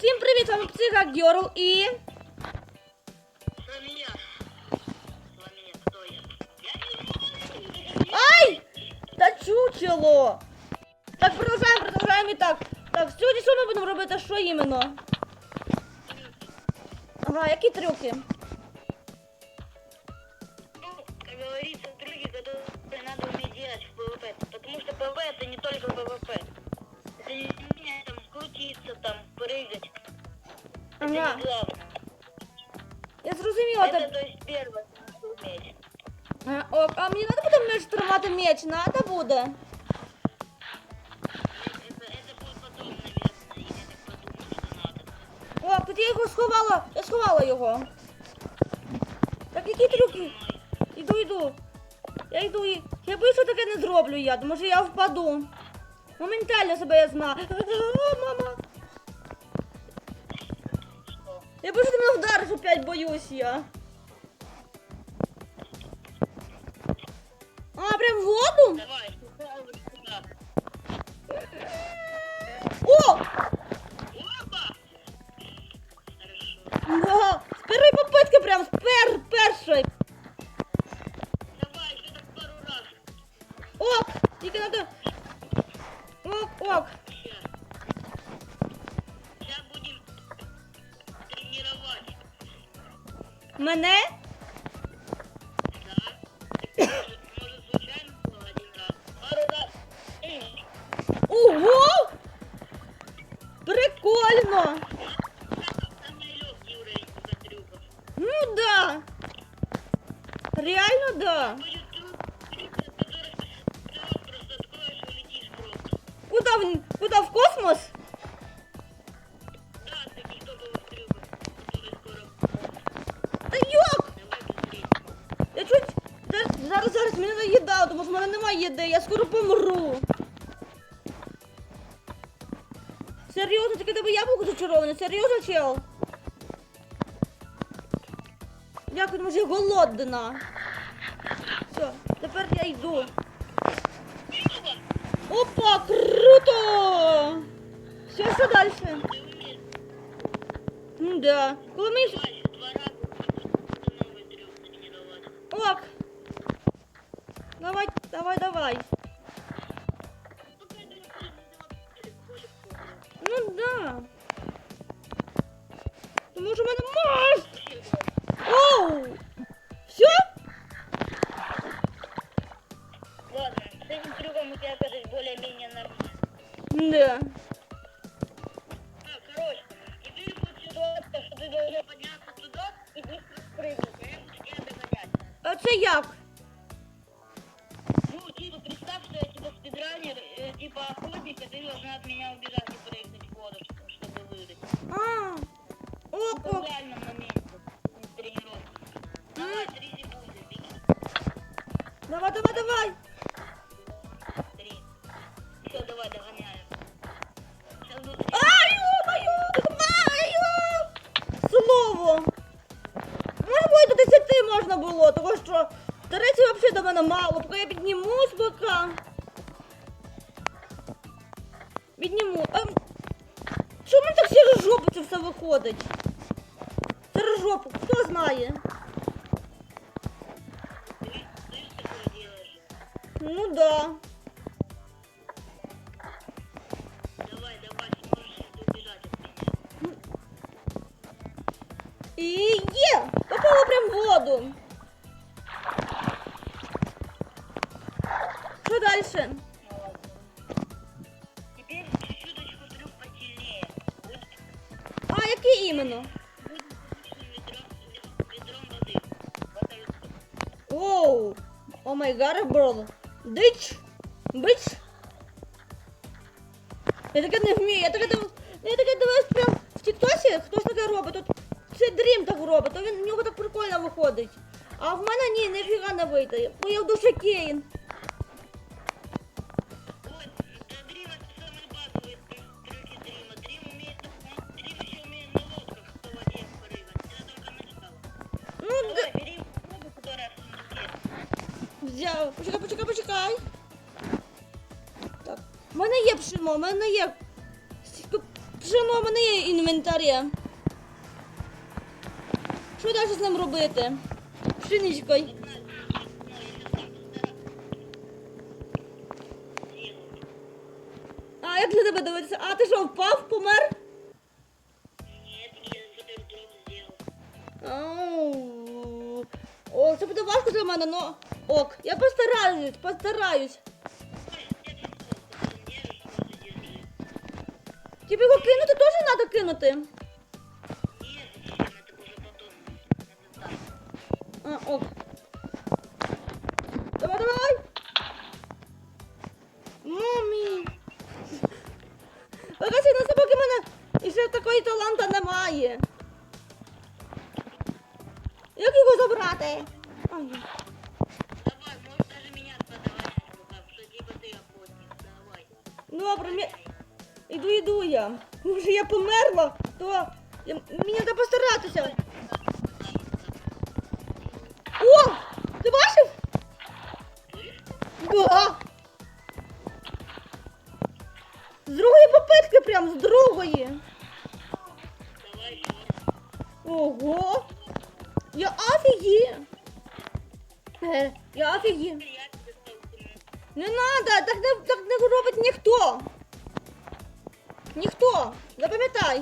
Всім привіт, з вами Психа Герл і... С вами я. С вами я. Кто я? Я Ай! Та чучело! Так, продовжаємо, продовжаємо і так. Так, сьогодні що ми будемо робити? Що іменно? Ага, які трюки? Ну, как говорится, трюки, которые надо уметь делать в ПВП. Потому что ПВП это не только ПВП. Это не умение там крутиться, там, прыгать. Это Ага, не главное. я зрозуміла. Это, Так... то есть, первое, что надо уметь. А, о, а мені треба буде меч тримати меч? Надо буде. Это, это будет потом, наверное, я так подумал, что надо. О, тут я його сховала. Я сховала його. Так, які трюки? Іду, йду. Я йду і. Я боюсь, що таке не зроблю я, тому що я впаду. Моментально себе я знаю. Мама. Я боюсь, ти мене вдариш опять боюсь я. Серйозно, тільки тебе яблуко зачароване, серйозно, чел? Дякую, тому що я голодна. Все, тепер я йду. Трюков, Опа, круто! Все, що далі? ты умеешь. Ну да. Коли мені... Давай, два раза будешь новый трюк тренировать. Ок. Давай, давай, давай. Що Тареці взагалі до мене мало, поки я піднімусь поки. Підніму. Ем, Що так через жопу це все виходить? Через жопу, хто знає? Май. Дич! Бич! Я таке не вмію, я таке. Я таке дивився прям в Тіктосі, хтось таке робить. Тут це Дрім так робить, то він в нього так прикольно виходить. А в мене ні, нифіга не вийде, бо я в душі Кейн. Ним робити? Пшеничкою. А як для тебе дивитися? А ти що, впав, помер? О, це буде важко для мене, но ок. Я постараюсь, постараюсь. Держи. Тобі його кинути теж треба кинути. Ай. Давай, можешь даже меня подавать, что типа ты охотник. Давай. Добре, мі... іду, іду я. Може я померла, то я... мені треба постаратися. О! Ти бачив? Да. З другої попитки прям, з другої. Давай. Ого. Я офігі. Е, я офігі. Я тебе. Не надо, так не, так не робить ніхто. Ніхто. Запам'ятай.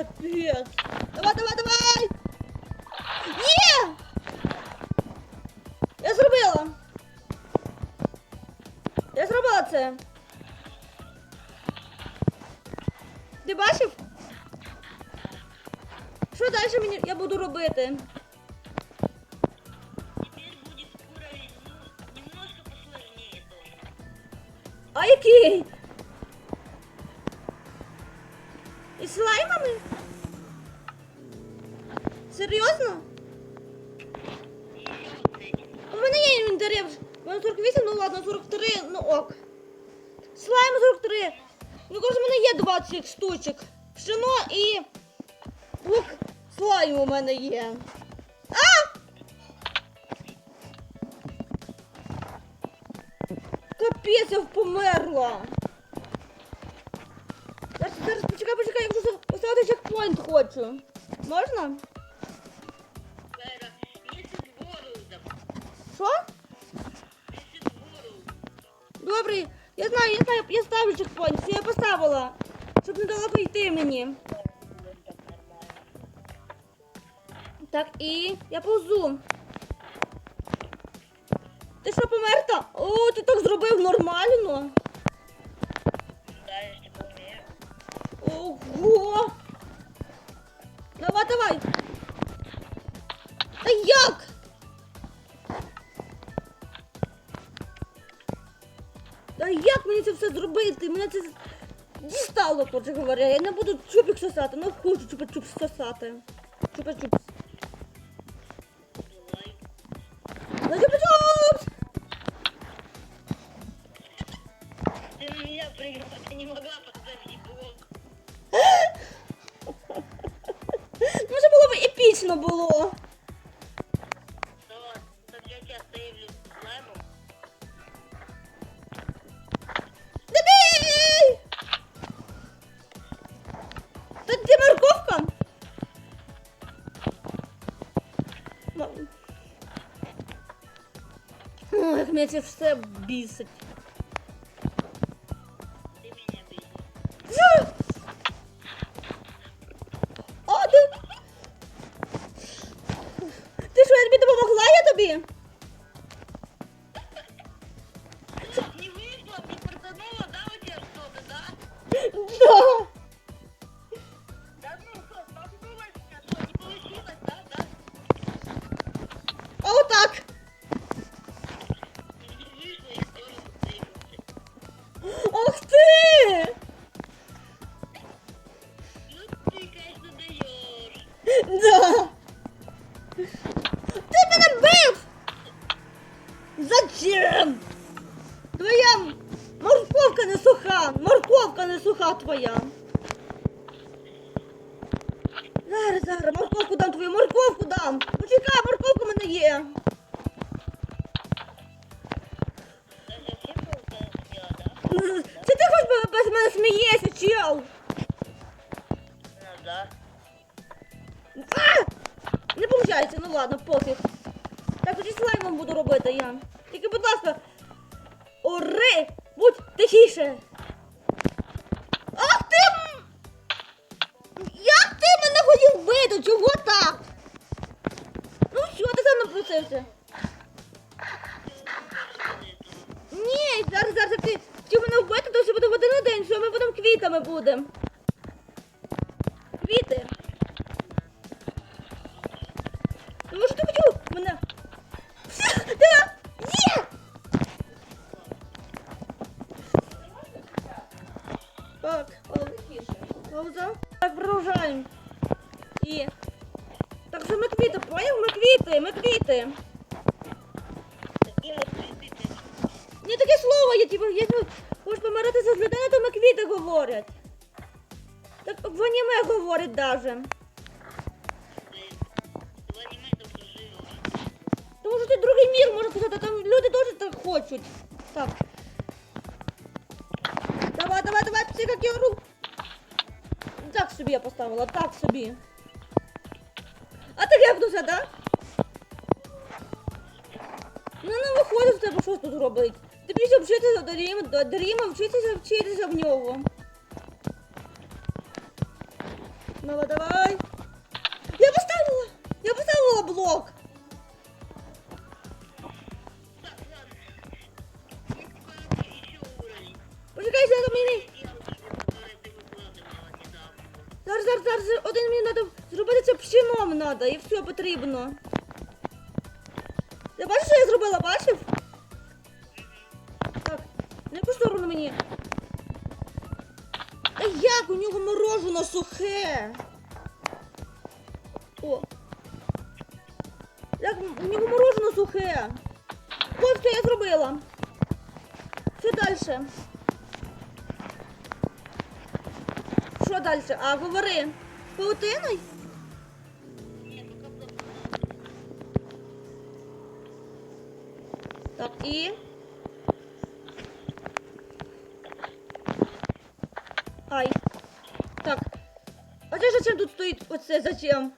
Капець. Давай, давай, давай! Є! Я зробила. Я зробила це. Ти бачив? Що далі мені я буду робити? 20. Пшено і лук слайму у мене є. А! Капець, я померла. Зараз, зараз почекай, почекай, я хочу поставити чекпоінт хочу. Можна? Що? Добре, я знаю, я знаю, я ставлю чекпоінт, я поставила, щоб недалеко йти мені. Так і я повзу. Ти що померта? О, ти так зробив нормально. Ого. Давай, давай. Та як? Та як мені це все зробити? Мене це дістало, коротше говоря. Я не буду чупик сосати, але хочу чупа-чупс сосати. Чупа-чупс. Мене це все бісить. Твоя. Зараз, зараз, морковку дам твою, морковку дам. Почекай, морковка в мене є. Ну, Чи ти хоч би без мене смієшся, чел? Ну да. А! Не виходить, ну ладно, пофіг. Так, тоді слаймом буду робити я. Тільки, будь ласка, ори, будь тихіше. Сам? Ні, зараз, зараз як ти мене вбити, то вже буде в один день, що ми будемо квітами будемо. даже. В аниме только живешь. Тому що це другий мір, можна сказати, там люди теж так хочуть. Так. Давай, давай, давай, психокеру. Так собі я поставила, так собі. А ти гепнувся, так? Ну не виходить з тебе щось тут робити. Ти більше вчитися до Ріма, до Дріма, вчитися вчитися в нього. Давай, давай. Я поставила! Я поставила блок! Так, ладно. Есть такой еще уровень. Почекай, зараз мені. Девушка, которую ты выкладывала недавно. Зараз, зараз, зараз, один мені треба зробити це пшеном треба, і все потрібно. Сухе? О. Як у нього морожено сухе? Ось що я зробила. Що далі? Що далі? А, говори. Паутиною? Так, і. зачем тут стоїть оце зачем?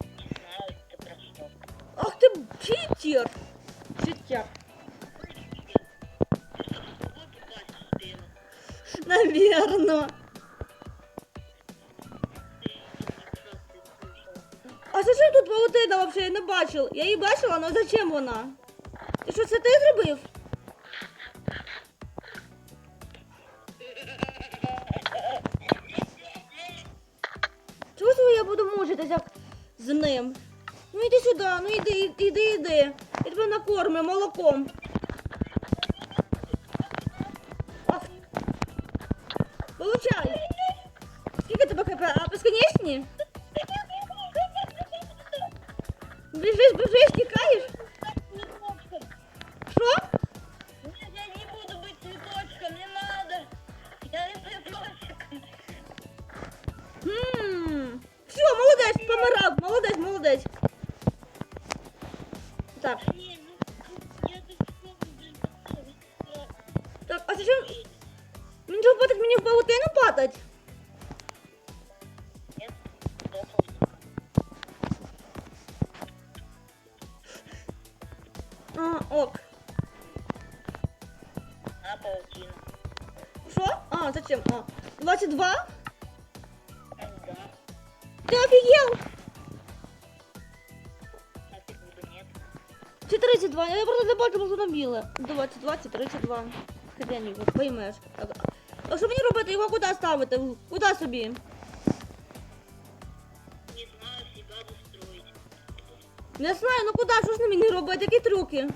не знаю, это про что. Ах ти читер! Читер. Ты что, с тобой попасть успела? Наверно. Ты как раз ты слушала. А зачем тут паутина вообще? Я не бачив. Я її бачила, але зачем вона? Ти що це ти зробив? Як з ним? Ну йди сюди, ну йди, іди, іди. Я тебе накормлю молоком. А, ок. А, паутина. Що? А, зачем? А, 22? Да. Ты. Чи 32? Я просто не бачу, що там біле. 22 чи 32. Хрен його, поймеш. Так, а що мені робити? Його куди ставити? Куди собі? Не знаю, ну куди? Ж мені робити? Які трюки?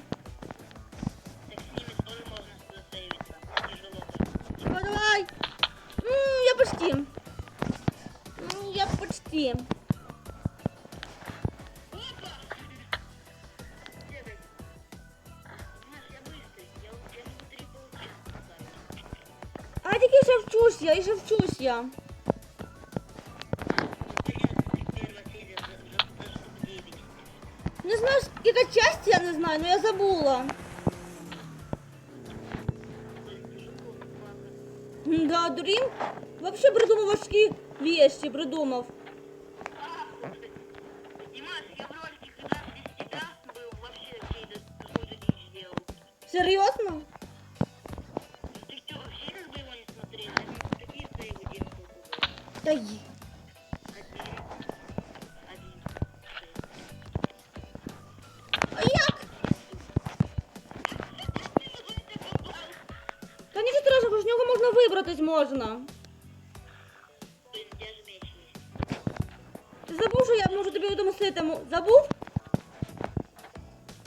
Скільки часті, я не знаю, але я забула. Да, Дрім вообще придумав важкі вещи, придумав. Есть. Ти забув, що я можу тобі відомостити? Мо- Забув?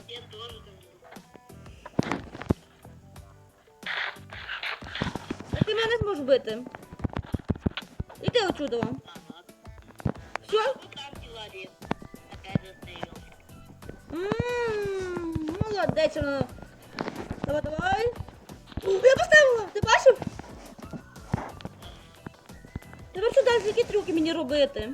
Я там был. А ти мене зможеш бити. Іди отсюда. Ага. Все? Ммм, молодець. вона. Давай, давай. Я поставила, ти бачив? Тепер що далі, які трюки мені робити?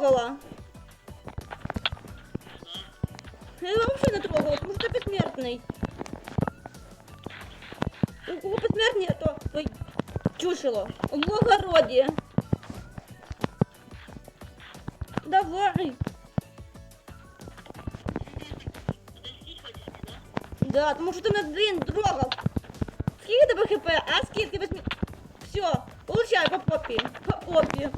трогала. Я тебе взагалі не трогала, тому що ти безсмертний. У кого безсмертний, то ой, чушило. У благородie. Давай. подожди, хочешь, да? Да, тому що ти мене, блін, трогав. Скільки тебе хп? А скільки безсмер... Все, получай по попі. По попі.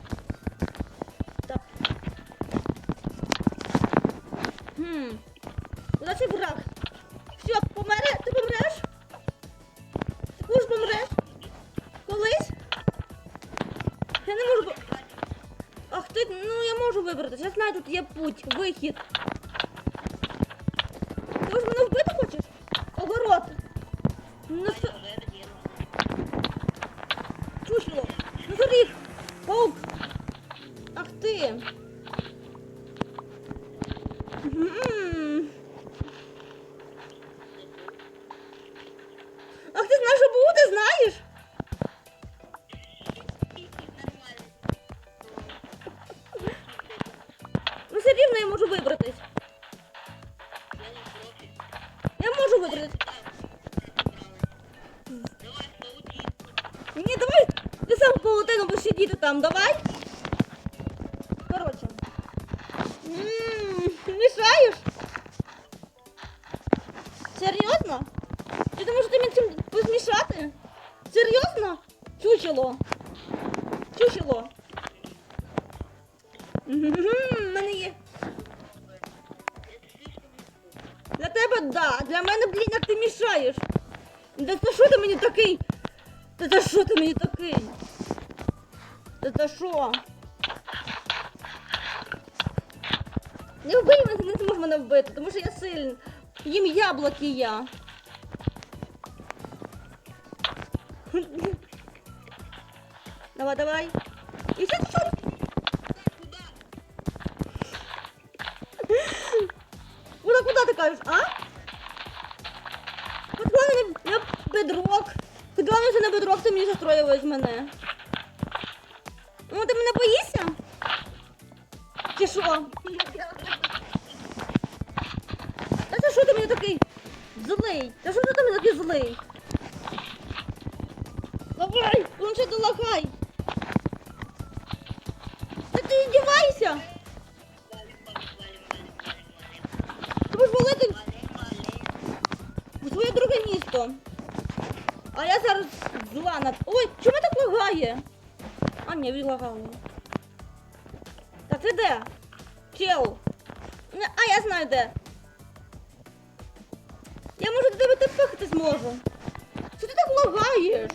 Тут є путь, вихід. Ти ж мене вбити хочеш? Огород. Ну, Я Чушло. Ну, горіх. Паук. Ах ти. М. Да за що ти мені такий? Та за що ти мені такий? Та за що? Не вбий мене, ти не зможеш мене вбити, тому що я сильний. Їм яблуки я. Давай, давай. Ти мене. Ну, ти мене боїшся? Чи що? Та за що ти мені такий злий? Та що ти мені такий злий? Давай, он ще долагай. Та ти валим. Ти будеш валити валим. своє друге місто. А я зараз зла над... Ой, чому так лагає? А, ні, відлагало. Так, ти де? Чел. Не, А, я знаю де. Я можу до тебе тепехати зможу. Що ти так лагаєш?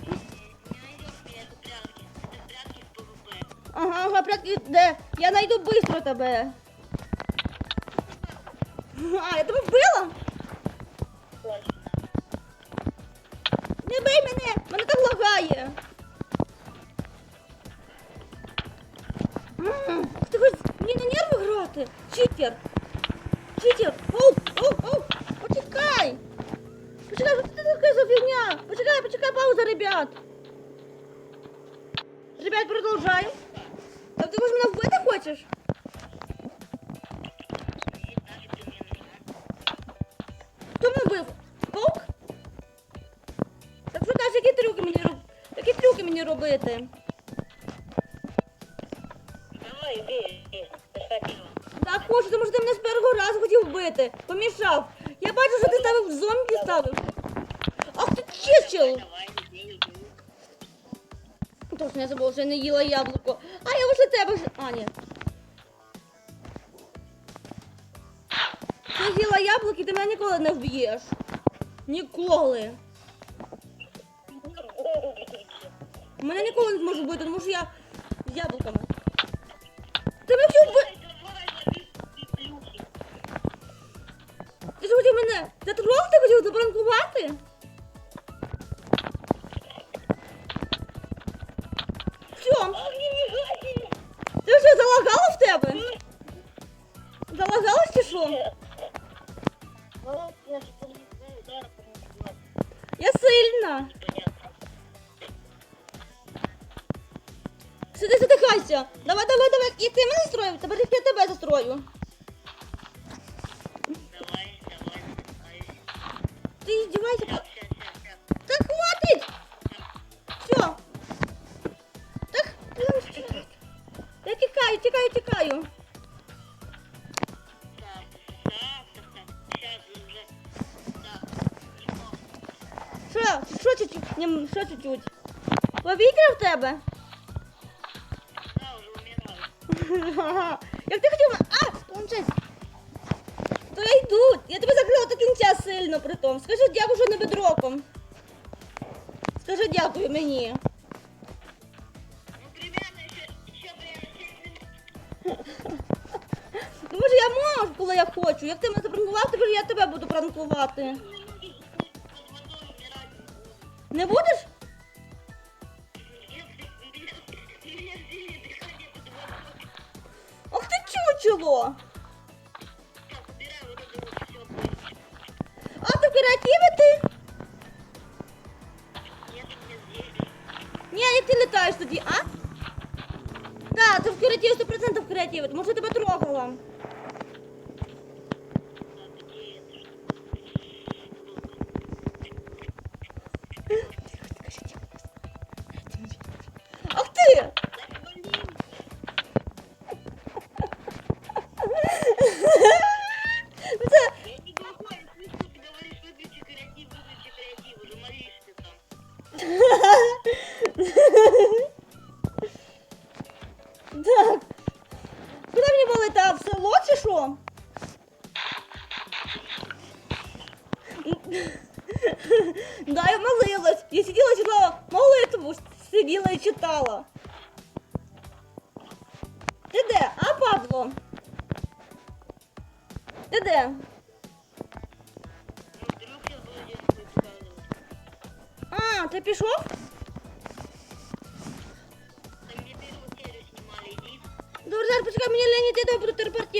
Не найдешь меня, это прятки. Это прятки в ПВП. Ага, ага, прятки, де? Я найду быстро тебе. А, я тебе Ребят, продовжаємо. Так ти ж мене вбити хочеш? И нафиг ты мне нужна. Хто мене вбив? Паук? Так що кажеш, які трюки мені роб... Які трюки мені робити? Давай, бей, бей. Так хочу, тому що ти мене з першого разу хотів вбити. Помішав. Я бачу, що ти ставив зомбі ставив. Ах ти чичил! Я забула, що я не їла яблуко. А я лише тебе ж. А, ні. Ти їла яблуки, ти мене ніколи не вб'єш. Ніколи. Мене ніколи не зможеш вбити, тому що я з яблуками. Ти мене хотів вбити. Ти ж хотів мене затрогати хотів запранкувати? Що чуть-чуть? Повітря в тебе? Як ти хотів. А! Планшет. То я йду. Я тебе закрила до кінця сильно притом. Скажи дякую, що не бедроком. Скажи дякую мені. Ну, примерно еще, еще время 7 минут. Тому що я можу, коли я хочу. Як ти мене запранкував, тепер я тебе буду пранкувати. Не будеш?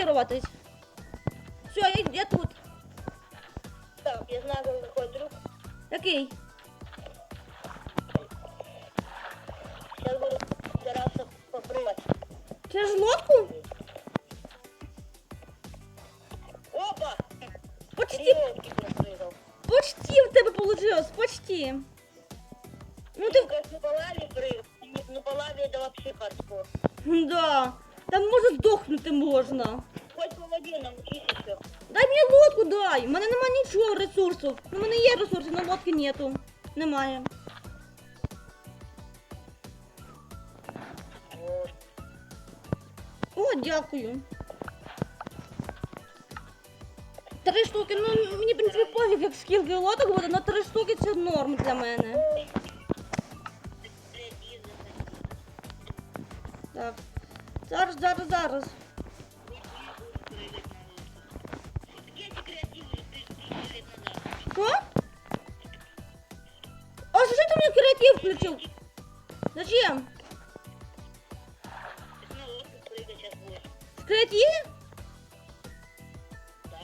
Телепортуватись. Все, я, я тут. Так, я знаю, как такой трюк. Який? Сейчас буду стараться попробовать. Через лодку? Опа! Почти, почти в тебе получилось, почти. Ну Ну, как на лаве прыгал. Ну, по лаве это вообще хардкор. да, там може здохнути можна. Дай. У мене нема нічого ресурсів. Ну, У мене є ресурси, але лодки нету. Немає. О, дякую. Три штуки, ну мені в принципі пофіг, як скільки лодок буде, але три штуки це норм для мене. Включив? Зачем? Креативі? Да.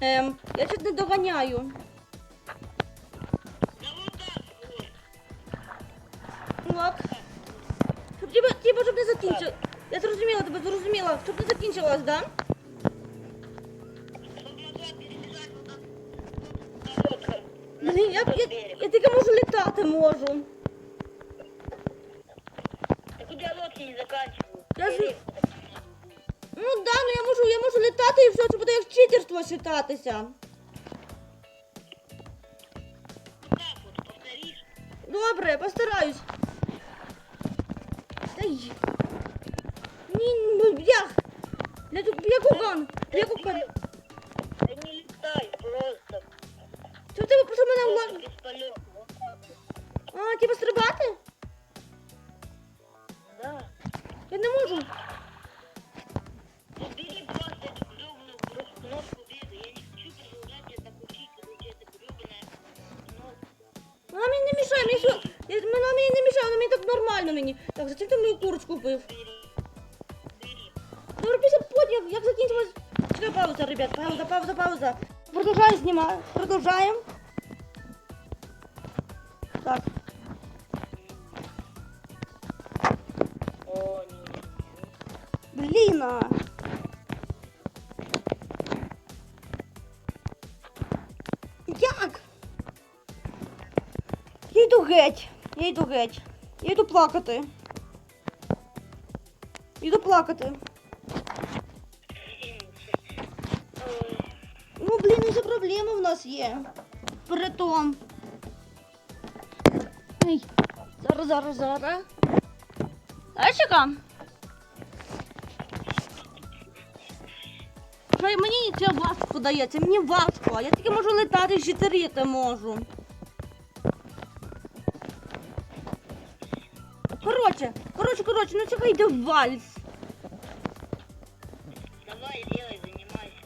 Ем, я чуть не доганяю. Да вот так вот. Так. Щоб типа, типа, щоб не закінчилось. Я зрозуміла тебе, зрозуміла. Щоб не закінчилось, да? Повторишь. Добре, постараюсь. Та й. Ні, ну як? Я тут я кукан. Я кукан. Да не летай просто. Це в тебе просто мене влад. А, типа стрибати? мою курочку купив? Бери. Бери. Добре, після потім, як, як закінчилось. Чекай, пауза, ребят, пауза, пауза, пауза. Продовжаємо знімати. Продовжаємо. Так. О, не, не, не. Блін. а. Як? Я йду геть. Я йду геть. Я йду плакати. Йду плакати. Ну, блін, і за проблеми в нас є. Притом. Ей, зараз, зараз, зараз. Що мені це важко дається, мені важко. Я тільки можу летати, щитарити можу. Ну чекай, йде вальс. Давай, делай, занимайся.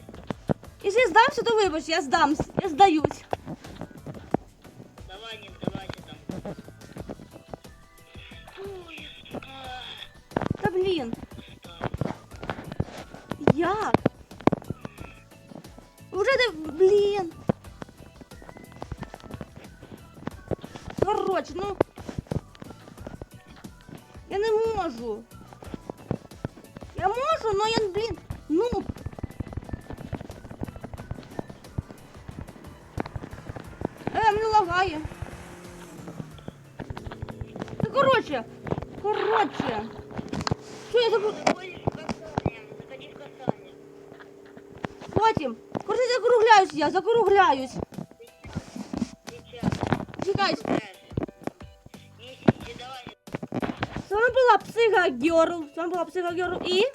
Якщо я здамся, то вибач, я здамся, я здаюсь. Давай, не сдавайся там. Ой, Та блін. Як? Уже не... Блін. Коротше, ну Я не можу. Я можу, но я, блін, ну. Е, мене лагає. Та коротше, коротше. Що я забув? Заходишь в касание, заходи в касание. Потім. Коротше, закругляюсь я, закругляюсь. Була Психа Герл. З вами